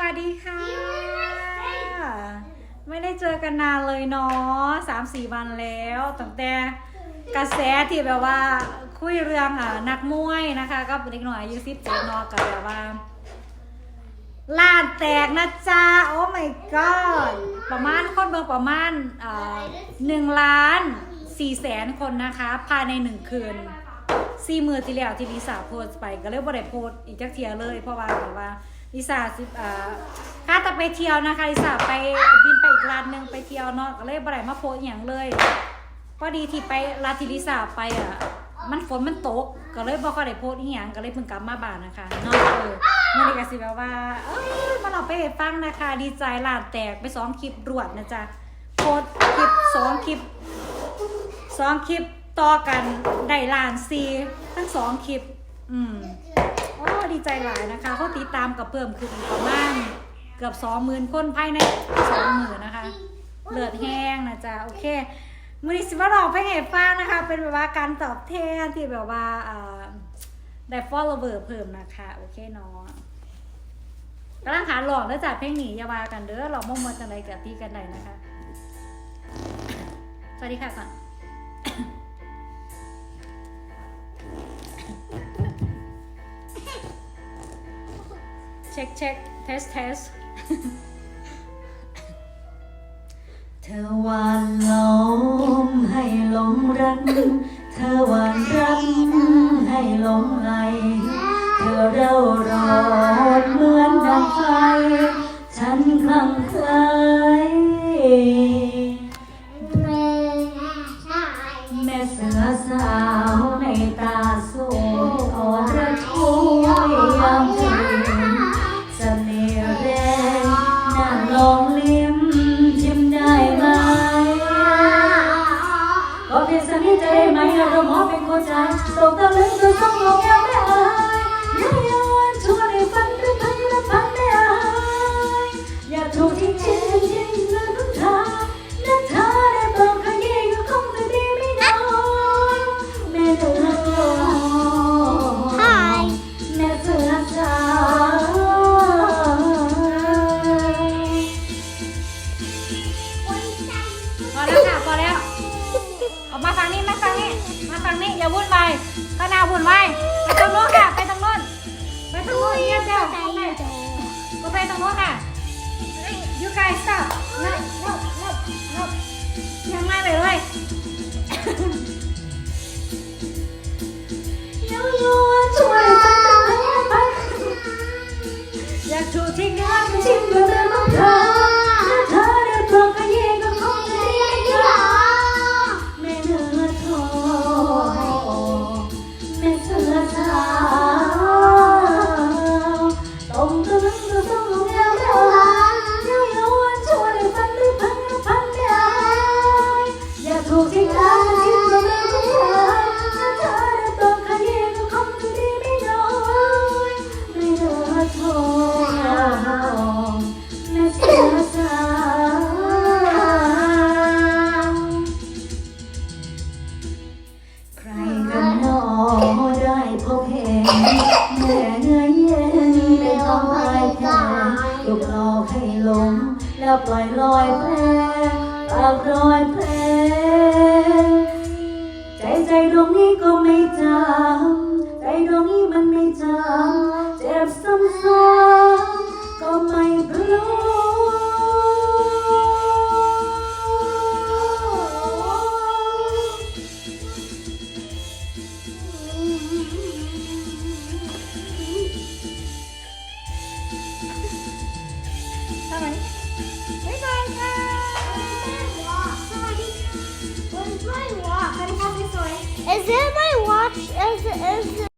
วัสดีค่ะ ไม่ได้เจอกันนานเลยเนาะสามสี่วันแล้วตั้งแต่กระแสที่แบบว่าคุยเรื่องอะนักมวยนะคะก็เด็กหน่อยอายุสิบเจ็ดเนาะกับแบบว่าลาดแตกนะจ๊ะโอ้ my god ประมาณคนเบิ่งประมาณอ่าหนึ่งล้านสี่แสนคนนะคะ ภายในหนึ่งคืนสี่มือที่แล้วที่ลิซ่าโพสต์ไปก็เลยบ่ได้โพสต์อีกจักเทียเลย เพราะว่าแบบว่า ลิซ่าสิอ่าถ้าจะไปเที่ยวนะคะลิซ่าไปบินไปอีกร้านหนึ่งไปเที่ยวเนาะก็เลยบ่ได้มาโพสอหย่างเลยพอดีที่ไปร้าทีลิซ่าไปอะมันฝนมันตกก็เลยบ่ค่อยได้โพสอีหยังก็เลยเพิ่งกลับมาบ้านนะคะเนาะเออมื้อนี้ก็สิแบบว่า เอ้ยมาเราไปให้ฟังนะคะ ดีใจลาดแตกไปสองคลิปรวดนะจ๊ะโพสคลิปสองคลิปสองคลิปต่อกันได้ล้านซีทั้งสองคลิป อืม ดีใจหลายนะคะเขาติดตามกับเพิ่มขึ้นอีกประมาณเกือบสองหมื่นคนภายในสองหมื่นนะคะ เลือดแห้งนะจ๊ะโอเคมือนี้สิว่าเราไปเห็นฟังนะคะ เป็นแบบว่าการตอบแทนที่แบบว่าได้ follower เพิ่มนะคะ โอเคเนาะกำลังหาหลอกแล้วจากเพลงหนียาวากันเด้อหลอกมั่วๆจังไรกับตีกันไหนนะคะ สวัสดีค่ะก่อน ช็คเช็คเทสเทสเธอหวานล้อมให้หลงรัก เธอหวานรักให้หลงไหลเธอเร่าร้อนเหมือนดังไฟ ฉันคลั่งไคล้ ใจตกตะลึงจนต้องลงยังไมาฝั่งนี้ มาฝั่งนี้มางนี้อย่าวุ่นวายข้างหน้าวุ่นวายไปตรงโน้นค่ะ ไปตรงโน้นไปตรงโน้นเงียบเดียวก็ไปตรงโน้นค่ะ you guys stop no no no no ยังไม่ไปเลยย้ ถูกทิ้งทางชิมกับเรื่อของเธอและเธอได้โปรดขยี้ก็คงจะดีไม่น้อยแม่เนื้อทองแม่เสือสาวใครกันหนอได้พบเห็นแม่เนื้อเย็นไม่ทำให้แพ้ถูกหลอกให้หลงแล้วปล่อยลอยแพร่ปากรอยแผล ก็ไม่จำใจดวงนี้มันไม่จำ esse